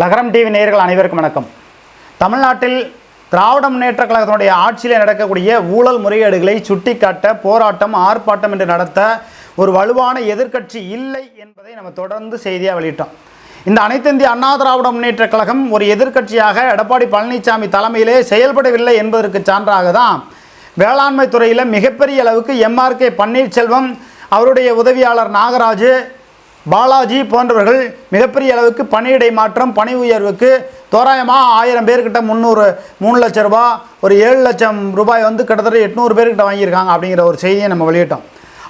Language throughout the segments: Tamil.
லகரம் டிவி நேயர்கள் அனைவருக்கும் வணக்கம். தமிழ்நாட்டில் திராவிட முன்னேற்ற கழகத்தினுடைய ஆட்சியில் நடக்கக்கூடிய ஊழல் முறைகேடுகளை சுட்டிக்காட்ட போராட்டம் ஆர்ப்பாட்டம் என்று நடத்த ஒரு வலுவான எதிர்க்கட்சி இல்லை என்பதை நம்ம தொடர்ந்து செய்தியாக வெளியிட்டோம். இந்த அனைத்து இந்திய அண்ணா திராவிட முன்னேற்ற கழகம் ஒரு எதிர்க்கட்சியாக எடப்பாடி பழனிசாமி தலைமையிலே செயல்படவில்லை என்பதற்கு சான்றாக தான் வேளாண்மை துறையில் மிகப்பெரிய அளவுக்கு எம்ஆர்கே பன்னீர்செல்வம் அவருடைய உதவியாளர் நாகராஜு பாலாஜி போன்றவர்கள் மிகப்பெரிய அளவுக்கு பணியிடை மாற்றம் பணி உயர்வுக்கு தோராயமாக ஆயிரம் பேர்கிட்ட முந்நூறு மூணு லட்சம் ரூபாய் ஒரு ஏழு லட்சம் ரூபாய் வந்து கிட்டத்தட்ட எட்நூறு பேர்கிட்ட வாங்கியிருக்காங்க அப்படிங்கிற ஒரு செய்தியை நம்ம வெளியிட்டோம்.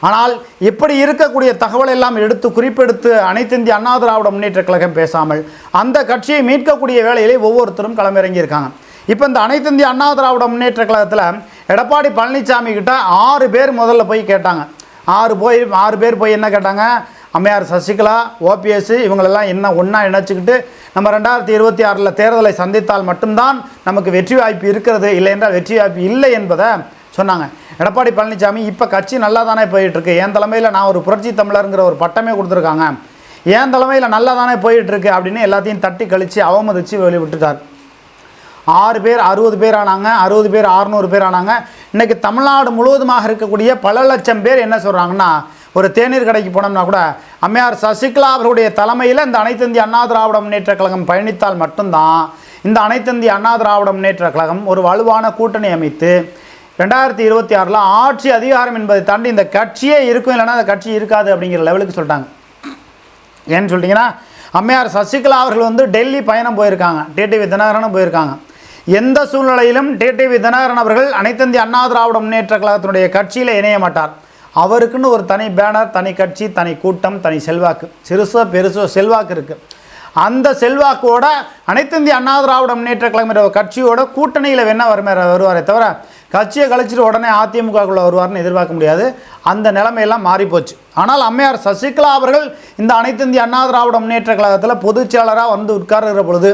ஆனால் இப்படி இருக்கக்கூடிய தகவல் எல்லாம் எடுத்து குறிப்பெடுத்து அனைத்து இந்திய அண்ணா திராவிட முன்னேற்ற கழகம் பேசாமல் அந்த கட்சியை மீட்கக்கூடிய வேலையிலே ஒவ்வொருத்தரும் களமிறங்கியிருக்காங்க. இப்போ இந்த அனைத்து இந்திய அண்ணா திராவிட முன்னேற்ற கழகத்தில் எடப்பாடி பழனிசாமி கிட்ட ஆறு பேர் முதல்ல போய் கேட்டாங்க. ஆறு போய் ஆறு பேர் போய் என்ன கேட்டாங்க? அம்மையார் சசிகலா ஓபிஎஸ் இவங்களெல்லாம் என்ன ஒன்றா இணைச்சிக்கிட்டு நம்ம ரெண்டாயிரத்தி இருபத்தி ஆறில் தேர்தலை சந்தித்தால் மட்டும்தான் நமக்கு வெற்றி வாய்ப்பு இருக்கிறது. இல்லை என்றால் வெற்றி வாய்ப்பு இல்லை என்பதை சொன்னாங்க. எடப்பாடி பழனிசாமி இப்போ கட்சி நல்லா தானே போயிட்டுருக்கு. என் தலைமையில் நான் ஒரு புரட்சி தமிழருங்கிற ஒரு பட்டமே கொடுத்துருக்காங்க. என் தலைமையில் நல்லா தானே போயிட்டுருக்கு அப்படின்னு எல்லாத்தையும் தட்டி கழித்து அவமதித்து வெளிவிட்டுட்டார். ஆறு பேர் அறுபது பேர் ஆனாங்க. அறுபது பேர் அறுநூறு பேர் ஆனாங்க. இன்றைக்கி தமிழ்நாடு முழுவதுமாக இருக்கக்கூடிய பல லட்சம் பேர் என்ன சொல்கிறாங்கன்னா ஒரு தேநீர் கடைக்கு போனோம்னா கூட அம்மையார் சசிகலா அவர்களுடைய தலைமையில் இந்த அனைத்து இந்திய அண்ணா திராவிட முன்னேற்ற கழகம் பயணித்தால் மட்டும்தான் இந்த அனைத்து இந்திய அண்ணா திராவிட முன்னேற்ற கழகம் ஒரு வலுவான கூட்டணி அமைத்து ரெண்டாயிரத்தி இருபத்தி ஆறில் ஆட்சி அதிகாரம் என்பதை தாண்டி இந்த கட்சியே இருக்கும் இல்லைன்னா அந்த கட்சி இருக்காது அப்படிங்கிற லெவலுக்கு சொல்லிட்டாங்க. ஏன்னு சொல்லிட்டிங்கன்னா அம்மையார் சசிகலா அவர்கள் வந்து டெல்லி பயணம் போயிருக்காங்க டிடிவி தினகரனும் போயிருக்காங்க. எந்த சூழ்நிலையிலும் டிடிவி தினகரன் அவர்கள் அனைத்திந்திய அண்ணா திராவிட முன்னேற்ற கழகத்தினுடைய கட்சியில் இணைய மாட்டார். அவருக்குன்னு ஒரு தனி பேனர் தனி கட்சி தனி கூட்டம் தனி செல்வாக்கு. சிறுசோ பெருசோ செல்வாக்கு இருக்குது அந்த செல்வாக்கோட அனைத்து இந்திய அண்ணா திராவிட முன்னேற்ற கழகம் ஒரு கட்சியோட கூட்டணியில் வேணா வருமே வருவாரே தவிர கட்சியை கழிச்சிட்டு உடனே அதிமுகக்குள்ள வருவார்னு எதிர்பார்க்க முடியாது. அந்த நிலைமையெல்லாம் மாறிப்போச்சு. ஆனால் அம்மையார் சசிகலா அவர்கள் இந்த அனைத்து இந்திய அண்ணா திராவிட முன்னேற்ற கழகத்தில் பொதுச் செயலராக வந்து உட்காருகிற பொழுது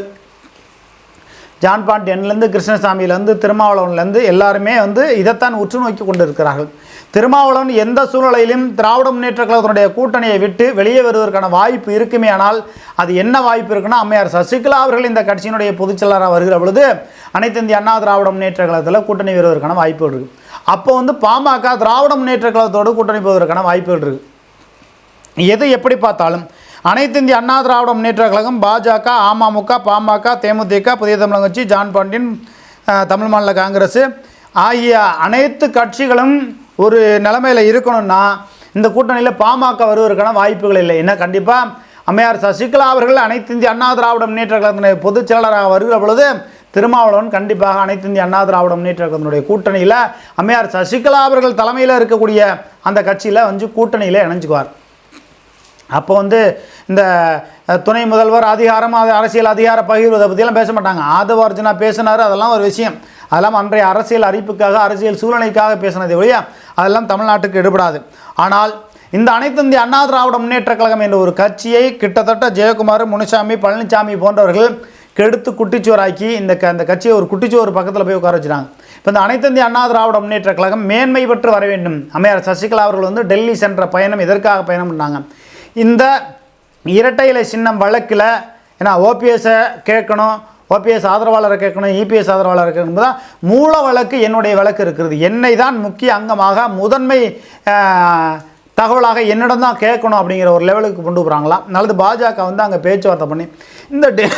ஜான் பாண்டியன்லேருந்து கிருஷ்ணசாமியிலேருந்து திருமாவளவன்லேருந்து எல்லாருமே வந்து இதைத்தான் உற்று நோக்கி கொண்டு இருக்கிறார்கள் திருமாவளவன் எந்த சூழ்நிலையிலும் திராவிட முன்னேற்ற கழகத்தினுடைய கூட்டணியை விட்டு வெளியே வருவதற்கான வாய்ப்பு இருக்குமே ஆனால் அது என்ன வாய்ப்பு இருக்குன்னா அம்மையார் சசிகலா அவர்கள் இந்த கட்சியினுடைய பொதுச் செயலராக வருகிற பொழுது அனைத்து இந்திய அண்ணா திராவிட முன்னேற்ற கழகத்தில் கூட்டணி வருவதற்கான வாய்ப்புகள் இருக்குது அப்போ வந்து பாமக திராவிட முன்னேற்ற கழகத்தோடு கூட்டணி போவதற்கான வாய்ப்புகள் இருக்குது எது எப்படி பார்த்தாலும் அனைத்து இந்திய அண்ணா திராவிட முன்னேற்ற கழகம் பாஜக அமமுக பாமக தேமுதிக புதிய தமிழக கட்சி ஜான் பாண்டியன் தமிழ் மாநில காங்கிரஸ் ஆகிய அனைத்து கட்சிகளும் ஒரு நிலைமையில் இருக்கணும்னா இந்த கூட்டணியில் பாமக வருவதற்கான வாய்ப்புகள் இல்லை. ஏன்னா கண்டிப்பாக அம்மையார் சசிகலா அவர்கள் அனைத்து இந்திய அண்ணா திராவிட முன்னேற்ற கழகத்தினுடைய பொதுச் செயலராக வருகிற பொழுது திருமாவளவன் கண்டிப்பாக அனைத்து இந்திய அண்ணா திராவிட முன்னேற்ற கழகத்தினுடைய கூட்டணியில் அம்மையார் சசிகலா அவர்கள் தலைமையில் இருக்கக்கூடிய அந்த கட்சியில் வந்து கூட்டணியில் இணைஞ்சுக்குவார். அப்போ வந்து இந்த துணை முதல்வர் அதிகாரம் அது அரசியல் அதிகார பகிர்வதை பற்றியெல்லாம் பேச மாட்டாங்க. ஆதவர்ஜனா பேசினார் அதெல்லாம் ஒரு விஷயம். அதெல்லாம் அன்றைய அரசியல் அறிப்புக்காக அரசியல் சூழ்நிலைக்காக பேசினது ஒழிய அதெல்லாம் தமிழ்நாட்டுக்கு எடுபடாது. ஆனால் இந்த அனைத்து இந்திய அண்ணா திராவிட முன்னேற்ற கழகம் என்ற ஒரு கட்சியை கிட்டத்தட்ட ஜெயக்குமார் முனுசாமி பழனிசாமி போன்றவர்கள் கெடுத்து குட்டிச்சோறாக்கி இந்த க அந்த கட்சியை ஒரு குட்டிச்சுவர் பக்கத்தில் போய் உட்கார வச்சுட்டாங்க. இப்போ இந்த அனைத்து இந்திய அண்ணா திராவிட முன்னேற்ற கழகம் மேன்மை பெற்று வர வேண்டும். அமையார் சசிகலா அவர்கள் வந்து டெல்லி சென்ற பயணம் எதற்காக பயணம் பண்ணாங்க இந்த இரட்டை இலை சின்னம் வழக்கில் ஏன்னா ஓபிஎஸை கேட்கணும் ஓபிஎஸ் ஆதரவாளரை கேட்கணும் இபிஎஸ் ஆதரவாளரை கேட்கணும் தான் மூல வழக்கு என்னுடைய வழக்கு இருக்கிறது. என்னை தான் முக்கிய அங்கமாக முதன்மை தகவலாக என்னிடம் தான் கேட்கணும் அப்படிங்கிற ஒரு லெவலுக்கு கொண்டு போகிறாங்களாம் நல்லது பாஜக வந்து அங்கே பேச்சுவார்த்தை பண்ணி இந்த டி-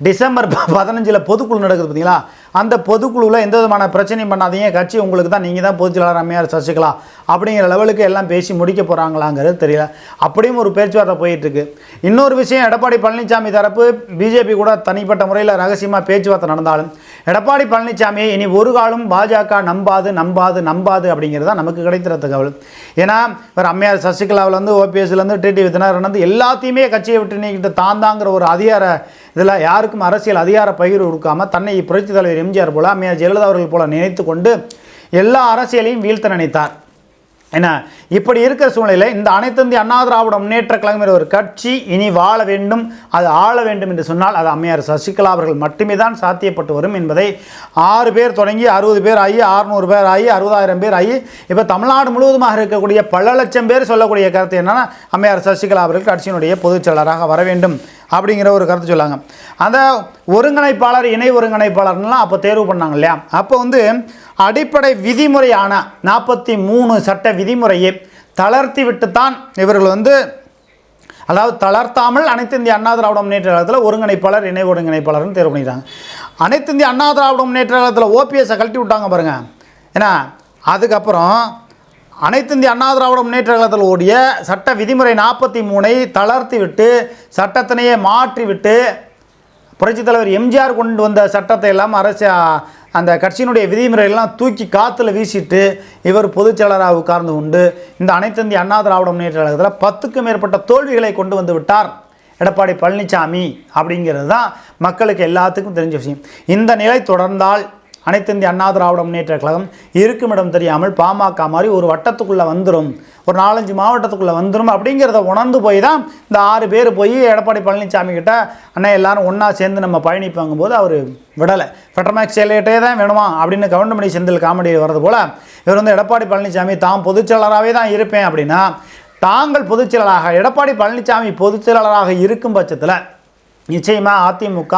டிசம்பர் பதினஞ்சில் பொதுக்குழு நடக்குது பார்த்தீங்களா? அந்த பொதுக்குழுவில் எந்த விதமான பிரச்சனையும் பண்ணாதீங்க. கட்சி உங்களுக்கு தான் நீங்கள் தான் பொதுச்செயலாளர் அம்மையார் சசிகலா. அப்படிங்கிற லெவலுக்கு எல்லாம் பேசி முடிக்க போகிறாங்களாங்கிறது தெரியல. அப்படியும் ஒரு பேச்சுவார்த்தை போயிட்டுருக்கு. இன்னொரு விஷயம் எடப்பாடி பழனிசாமி தரப்பு பிஜேபி கூட தனிப்பட்ட முறையில் ரகசியமாக பேச்சுவார்த்தை நடந்தாலும் எடப்பாடி பழனிசாமியை இனி ஒரு காலம் பாஜக நம்பாது நம்பாது நம்பாது அப்படிங்கிறது தான் நமக்கு கிடைக்கிற தகவல். ஏன்னா இவர் அம்மையார் சசிகலாவிலேருந்து ஓபிஎஸ்லேருந்து டிடி வித்யநாதன் எல்லாத்தையுமே கட்சியை விட்டு நீக்கிட்டு தாந்தாங்கிற ஒரு அதிகார இதில் யாருக்கும் அரசியல் அதிகார பகிர்வு கொடுக்காம தன்னை புரட்சி தலைவர் எம்ஜிஆர் போல அம்மையார் ஜெயலலிதா அவர்கள் போல நினைத்து கொண்டு எல்லா அரசியலையும் வீழ்த்த நினைத்தார். என்ன? இப்படி இருக்கிற சூழ்நிலையில் இந்த அனைத்தந்தி அண்ணா திராவிட முன்னேற்ற கழகம் ஒரு கட்சி இனி வாழ வேண்டும் அது ஆள வேண்டும் என்று சொன்னால் அது அம்மையார் சசிகலா அவர்கள் மட்டுமே தான் சாத்தியப்பட்டு வரும் என்பதை ஆறு பேர் தொடங்கி அறுபது பேர் ஆகி அறுநூறு பேர் ஆகி அறுபதாயிரம் பேர் ஆகி இப்போ தமிழ்நாடு முழுவதுமாக இருக்கக்கூடிய பல லட்சம் பேர் சொல்லக்கூடிய கருத்து என்னன்னா அம்மையார் சசிகலா அவர்கள் கட்சியினுடைய பொதுச் செயலராக வர வேண்டும். அப்படிங்கிற ஒரு கருத்து சொல்லாங்க. அந்த ஒருங்கிணைப்பாளர் இணை ஒருங்கிணைப்பாளர்லாம் அப்போ தேர்வு பண்ணாங்க இல்லையா? அப்போ வந்து அடிப்படை விதிமுறையான நாற்பத்தி மூணு சட்ட விதிமுறையை தளர்த்தி விட்டுத்தான் இவர்கள் வந்து அதாவது தளர்த்தாமல் அனைத்து இந்திய அண்ணா திராவிட முன்னேற்ற கழகத்தில் ஒருங்கிணைப்பாளர் இணை ஒருங்கிணைப்பாளர்னு தேர்வு பண்ணிட்டாங்க. அனைத்து இந்திய அண்ணா திராவிட முன்னேற்ற கழகத்தில் ஓபிஎஸ்ஸை கழட்டி விட்டாங்க பாருங்கள் ஏன்னா அதுக்கப்புறம் அனைத்து இந்திய அண்ணா திராவிட முன்னேற்ற கழகத்தில் ஓடிய சட்ட விதிமுறை நாற்பத்தி மூணை தளர்த்தி விட்டு சட்டத்தினையே மாற்றிவிட்டு புரட்சி புரட்சித் தலைவர் எம்ஜிஆர் கொண்டு வந்த சட்டத்தை எல்லாம் அரசு அந்த கட்சியினுடைய விதிமுறைகள்லாம் தூக்கி காற்றுல வீசிட்டு இவர் பொதுச்செயலராக உட்கார்ந்து கொண்டு இந்த அனைத்து இந்திய அண்ணா திராவிட முன்னேற்ற கழகத்தில் பத்துக்கும் மேற்பட்ட தோல்விகளை கொண்டு வந்து விட்டார். எடப்பாடி பழனிசாமி அப்படிங்கிறது தான் மக்களுக்கு எல்லாத்துக்கும் தெரிஞ்ச விஷயம். இந்த நிலை தொடர்ந்தால் அனைத்து இந்திய அண்ணா திராவிட முன்னேற்ற கழகம் இருக்குமிடம் தெரியாமல் பாமக மாதிரி ஒரு வட்டத்துக்குள்ளே வந்துடும் ஒரு நாலஞ்சு மாவட்டத்துக்குள்ளே வந்துடும் அப்படிங்கிறத உணர்ந்து போய் தான் இந்த ஆறு பேர் போய் எடப்பாடி பழனிசாமி கிட்ட அண்ணா எல்லாரும் ஒன்றா சேர்ந்து நம்ம பயணிப்பாங்கும் போது அவர் விடலை. ஃபெட்டர்மேக்ஸ் செயலேட்டே தான் வேணுமா அப்படின்னு கவுண்டமணி செந்தில் காமெடி வர்றது போல் இவர் வந்து எடப்பாடி பழனிசாமி தாம் பொதுச்செயலராகவே தான் இருப்பேன் அப்படின்னா தாங்கள் பொதுச்செயலராக எடப்பாடி பழனிசாமி பொதுச்செயலராக இருக்கும் பட்சத்தில் நிச்சயமாக அதிமுக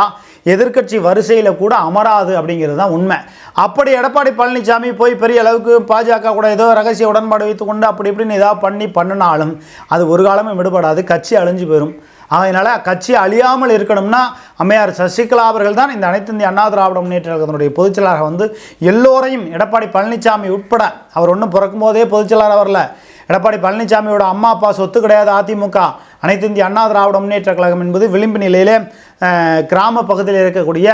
எதிர்க்கட்சி வரிசையில் கூட அமராது அப்படிங்கிறது தான் உண்மை. அப்படி எடப்பாடி பழனிசாமி போய் பெரிய அளவுக்கு பாஜக கூட ஏதோ ரகசிய உடன்பாடு வைத்து கொண்டு அப்படி இப்படின்னு ஏதாவது பண்ணி பண்ணினாலும் அது ஒரு காலமும் விடுபடாது கட்சி அழிஞ்சு போயிடும் அதனால் கட்சி அழியாமல் இருக்கணும்னா அம்மையார் சசிகலா அவர்கள் தான் இந்த அனைத்து இந்திய அண்ணா திராவிட முன்னேற்ற கழகத்தினுடைய பொதுச்செயலாளராக வந்து எல்லோரையும் எடப்பாடி பழனிசாமி உட்பட அவர் ஒன்றும் பிறக்கும் போதே பொதுச்செயலாளர் வரல. எடப்பாடி பழனிசாமியோட அம்மா அப்பா சொத்து கிடையாது அதிமுக. அனைத்து இந்திய அண்ணா திராவிட முன்னேற்ற கழகம் என்பது விளிம்பு நிலையிலே கிராம பகுதியில் இருக்கக்கூடிய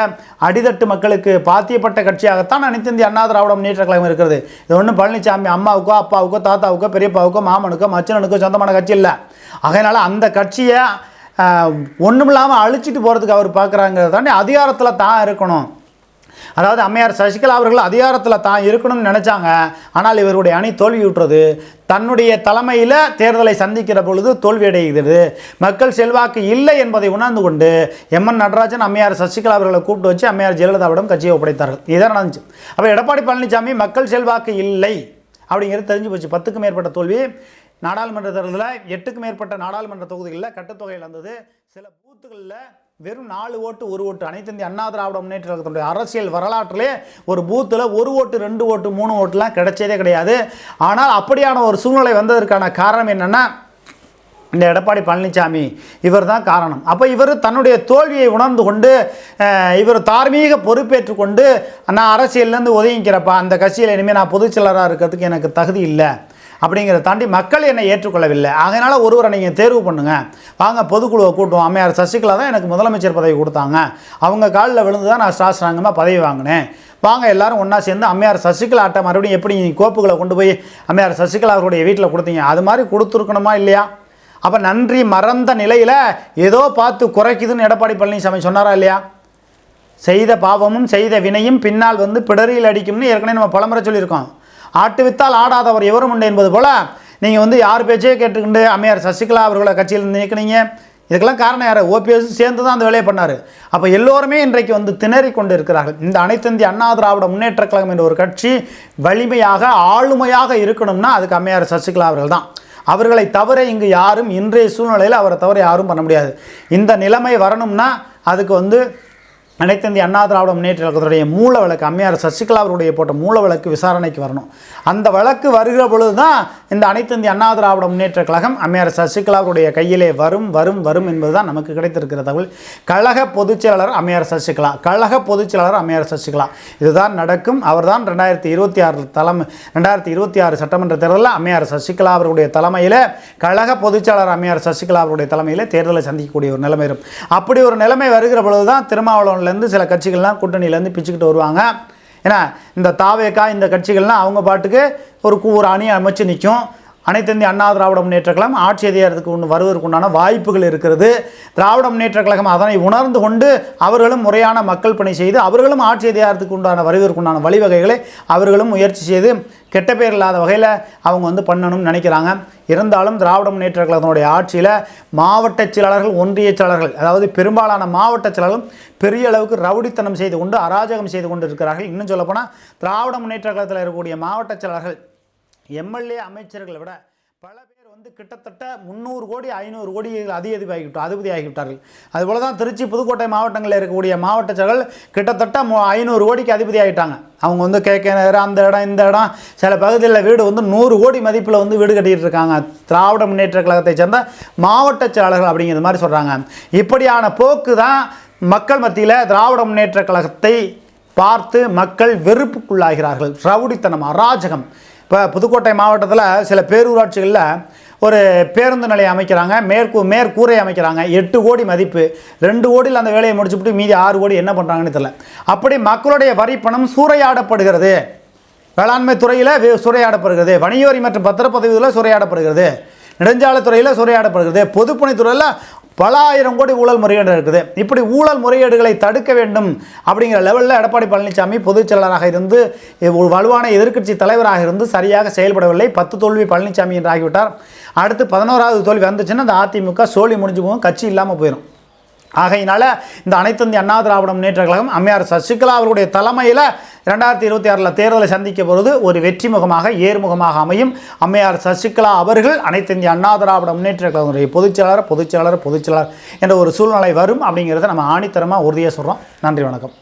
அடித்தட்டு மக்களுக்கு பாத்தியப்பட்ட கட்சியாகத்தான் அனைத்து இந்திய அண்ணா திராவிட முன்னேற்ற கழகம் இருக்கிறது. இது ஒன்றும் பழனிசாமி அம்மாவுக்கோ அப்பாவுக்கோ தாத்தாவுக்கோ பெரியப்பாவுக்கோ மாமனுக்கோ மச்சனனுக்கோ சொந்தமான கட்சி இல்லை. அதனால் அந்த கட்சியை ஒன்றுமில்லாமல் அழிச்சிட்டு போகிறதுக்கு அவர் பார்க்குறாங்க தாண்டி அதிகாரத்தில் தான் இருக்கணும். அதாவது அம்மையார் சசிகலா அவர்கள் அதிகாரத்தில் தான் இருக்கணும்னு நினச்சாங்க. ஆனால் இவருடைய அணி தோல்வியுற்றது. தன்னுடைய தலைமையில் தேர்தலை சந்திக்கிற பொழுது தோல்வியடைகிறது மக்கள் செல்வாக்கு இல்லை என்பதை உணர்ந்து கொண்டு எம்என் நடராஜன் அம்மையார் சசிகலா அவர்களை கூப்பிட்டு வச்சு அம்மையார் ஜெயலலிதாவிடம் கட்சியை ஒப்படைத்தார்கள். இதான் நடந்துச்சு. அப்போ எடப்பாடி பழனிசாமி மக்கள் செல்வாக்கு இல்லை அப்படிங்கிறது தெரிஞ்சு போச்சு. பத்துக்கும் மேற்பட்ட தோல்வி. நாடாளுமன்ற தேர்தலில் எட்டுக்கும் மேற்பட்ட நாடாளுமன்ற தொகுதிகளில் கட்டுத்தொகையில் இருந்தது சில பூத்துகளில் வெறும் நாலு ஓட்டு ஒரு ஓட்டு. அனைத்து இந்திய அண்ணா திராவிட முன்னேற்ற கழகத்தினுடைய அரசியல் வரலாற்றிலே ஒரு பூத்தில் ஒரு ஓட்டு ரெண்டு ஓட்டு மூணு ஓட்டுலாம் கிடைச்சதே கிடையாது. ஆனால் அப்படியான ஒரு சூழ்நிலை வந்ததற்கான காரணம் என்னென்னா இந்த எடப்பாடி பழனிசாமி இவர் தான் காரணம். அப்போ இவர் தன்னுடைய தோல்வியை உணர்ந்து கொண்டு இவர் தார்மீக பொறுப்பேற்று கொண்டு நான் அரசியல்லேருந்து ஒதுங்கிக்கிறப்பா அந்த கட்சியில் இனிமேல் நான் பொதுச்செயலராக இருக்கிறதுக்கு எனக்கு தகுதி இல்லை. அப்படிங்கிறத தாண்டி மக்கள் என்னை ஏற்றுக்கொள்ளவில்லை. அதனால் ஒருவரை நீங்கள் தேர்வு பண்ணுங்கள் வாங்க பொதுக்குழுவை கூட்டுவோம். அம்மையார் சசிகலா தான் எனக்கு முதலமைச்சர் பதவி கொடுத்தாங்க. அவங்க காலில் விழுந்து தான் நான் சாஸ்திராங்கமாக பதவி வாங்கினேன். வாங்க எல்லாரும் ஒன்றா சேர்ந்து அம்மையார் சசிகலா அட்டை மறுபடியும் எப்படி கோப்புகளை கொண்டு போய் அம்மையார் சசிகலா அவருடைய வீட்டில் கொடுத்தீங்க? அது மாதிரி கொடுத்துருக்கணுமா இல்லையா? அப்போ நன்றி மறந்த நிலையில் ஏதோ பார்த்து குறைக்குதுன்னு எடப்பாடி பழனிசாமி சொன்னாரா இல்லையா? செய்த பாவமும் செய்த வினையும் பின்னால் வந்து பிடரியில் அடிக்கும்னு ஏற்கனவே நம்ம பலமுறை சொல்லியிருக்கோம். ஆட்டு வித்தால் ஆடாதவர் எவரும் உண்டு என்பது போல் நீங்கள் வந்து யார் பேச்சே கேட்டுக்கிண்டு அம்மையார் சசிகலா அவர்களை கட்சியில் நீக்கினீங்க. இதுக்கெல்லாம் காரணம் யார்? ஓபிஎஸ் சேர்ந்து தான் அந்த வேலையை பண்ணார். அப்போ எல்லோருமே இன்றைக்கு வந்து திணறி கொண்டு இருக்கிறார்கள் இந்த அனைத்து இந்திய அண்ணா திராவிட முன்னேற்ற கழகம் என்ற ஒரு கட்சி வலிமையாக ஆளுமையாக இருக்கணும்னா அதுக்கு அம்மையார் சசிகலா அவர்கள் தான். அவர்களை தவிர இங்கு யாரும் இன்றைய சூழ்நிலையில் அவரை தவிர யாரும் பண்ண முடியாது. இந்த நிலைமை வரணும்னா அதுக்கு வந்து அனைத்திந்திய அண்ணா திராவிட முன்னேற்ற கழகத்துடைய மூல வழக்கு அம்மையார் சசிகலா அவருடைய போட்ட மூல வழக்கு விசாரணைக்கு வரணும். அந்த வழக்கு வருகிற பொழுது தான் இந்த அனைத்திந்திய அண்ணா திராவிட முன்னேற்ற கழகம் அம்மையார் சசிகலா அவருடைய கையிலே வரும் வரும் வரும் என்பது தான் நமக்கு கிடைத்திருக்கிற தகவல். கழக பொதுச்செயலாளர் அம்மையார் சசிகலா கழக பொதுச்செயலாளர் அம்மையார் சசிகலா. இதுதான் நடக்கும். அவர்தான் ரெண்டாயிரத்தி இருபத்தி ஆறு தலைமை ரெண்டாயிரத்தி இருபத்தி ஆறு சட்டமன்ற தேர்தலில் அம்மையார் சசிகலா அவருடைய தலைமையில் கழக பொதுச்செயலாளர் அம்மையார் சசிகலா அவருடைய தலைமையில் தேர்தலை சந்திக்கக்கூடிய ஒரு நிலைமை இருக்கும் அப்படி ஒரு நிலைமை வருகிற பொழுது தான் திருமாவளவன்லேருந்து சில கட்சிகள்லாம் கூட்டணியிலேருந்து பிச்சுக்கிட்டு வருவாங்க. ஏன்னா இந்த தாவேக்கா இந்த கட்சிகள்லாம் அவங்க பாட்டுக்கு ஒரு ஒரு அணி அமைச்சு நிற்கும் அனைத்திந்திய அண்ணா திராவிட முன்னேற்ற கழகம் ஆட்சி அதிகாரத்துக்கு ஒன்று வருவதற்கு உண்டான வாய்ப்புகள் இருக்கிறது. திராவிட முன்னேற்ற கழகம் அதனை உணர்ந்து கொண்டு அவர்களும் முறையான மக்கள் பணி செய்து அவர்களும் ஆட்சி அதிகாரத்துக்கு உண்டான வருவதற்கு உண்டான வழிவகைகளை அவர்களும் முயற்சி செய்து கெட்ட பேர் இல்லாத வகையில் அவங்க வந்து பண்ணணும்னு நினைக்கிறாங்க. இருந்தாலும் திராவிட முன்னேற்ற கழகத்தினுடைய ஆட்சியில் மாவட்ட செயலாளர்கள் ஒன்றிய செயலாளர்கள் அதாவது பெரும்பாலான மாவட்ட செயலாளர்கள் பெரிய அளவுக்கு ரவுடித்தனம் செய்து கொண்டு அராஜகம் செய்து கொண்டு இருக்கிறார்கள். இன்னும் சொல்லப்போனால் திராவிட முன்னேற்ற கழகத்தில் இருக்கக்கூடிய மாவட்ட செயலாளர்கள் எம்எல்ஏ அமைச்சர்களை விட பல பேர் வந்து கிட்டத்தட்ட முந்நூறு கோடி ஐநூறு கோடி அதிகதிபதி ஆகிவிட்டார் அதிபதி ஆகிவிட்டார்கள் அதுபோல தான் திருச்சி புதுக்கோட்டை மாவட்டங்களில் இருக்கக்கூடிய மாவட்ட செயலர்கள் கிட்டத்தட்ட மோ ஐநூறு கோடிக்கு அதிபதி ஆகிட்டாங்க அவங்க வந்து கேட்க அந்த இடம் இந்த இடம். சில பகுதியில் வீடு வந்து நூறு கோடி மதிப்பில் வந்து வீடு கட்டிகிட்டு இருக்காங்க திராவிட முன்னேற்ற கழகத்தை சேர்ந்த மாவட்ட செயலாளர்கள் அப்படிங்கிற மாதிரி சொல்கிறாங்க இப்படியான போக்கு தான் மக்கள் மத்தியில் திராவிட முன்னேற்ற கழகத்தை பார்த்து மக்கள் வெறுப்புக்குள்ளாகிறார்கள். ரவுடித்தனம் அராஜகம் இப்போ புதுக்கோட்டை மாவட்டத்தில் சில பேரூராட்சிகளில் ஒரு பேருந்து நிலையம் அமைக்கிறாங்க. மேற்கூ மேற்கூரை அமைக்கிறாங்க. எட்டு கோடி மதிப்பு. ரெண்டு கோடியில் அந்த வேலையை முடிச்சுவிட்டு மீதி ஆறு கோடி என்ன பண்ணுறாங்கன்னு தெரியல. அப்படி மக்களுடைய வரி பணம் சூறையாடப்படுகிறது. வேளாண்மை துறையில் சூறையாடப்படுகிறது. வணிக வரி மற்றும் பத்திரப்பதிவுகளில் சூறையாடப்படுகிறது. நெடுஞ்சாலைத்துறையில் சூறையாடப்படுகிறது. பொதுப்பணித்துறையில் பல ஆயிரம் கோடி ஊழல் முறையீடு இருக்குது. இப்படி ஊழல் முறையீடுகளை தடுக்க வேண்டும் அப்படிங்கிற லெவலில் எடப்பாடி பழனிசாமி பொதுச் செயலாளராக இருந்து ஒரு வலுவான எதிர்க்கட்சி தலைவராக இருந்து சரியாக செயல்படவில்லை. பத்து தோல்வி பழனிசாமி என்று ஆகிவிட்டார். அடுத்து பதினோராவது தோல்வி வந்துச்சுன்னா அந்த அதிமுக சோழி முடிஞ்சு போகும் கட்சி இல்லாமல் போயிடும் ஆகையினால இந்த அனைத்து இந்திய அண்ணா திராவிட முன்னேற்ற கழகம் அம்மையார் சசிகலா அவருடைய தலைமையில் ரெண்டாயிரத்தி இருபத்தி ஆறில் தேர்தலை சந்திக்க பொழுது ஒரு வெற்றி முகமாக ஏர்முகமாக அமையும். அம்மையார் சசிகலா அவர்கள் அனைத்து இந்திய அண்ணா திராவிட முன்னேற்ற கழகத்துடைய பொதுச்செயலாளர் பொதுச்செயலாளர் பொதுச்செயலாளர் என்ற ஒரு சூழ்நிலை வரும் அப்படிங்கிறத நம்ம ஆணித்தரமாக உறுதியாக சொல்கிறோம் நன்றி வணக்கம்.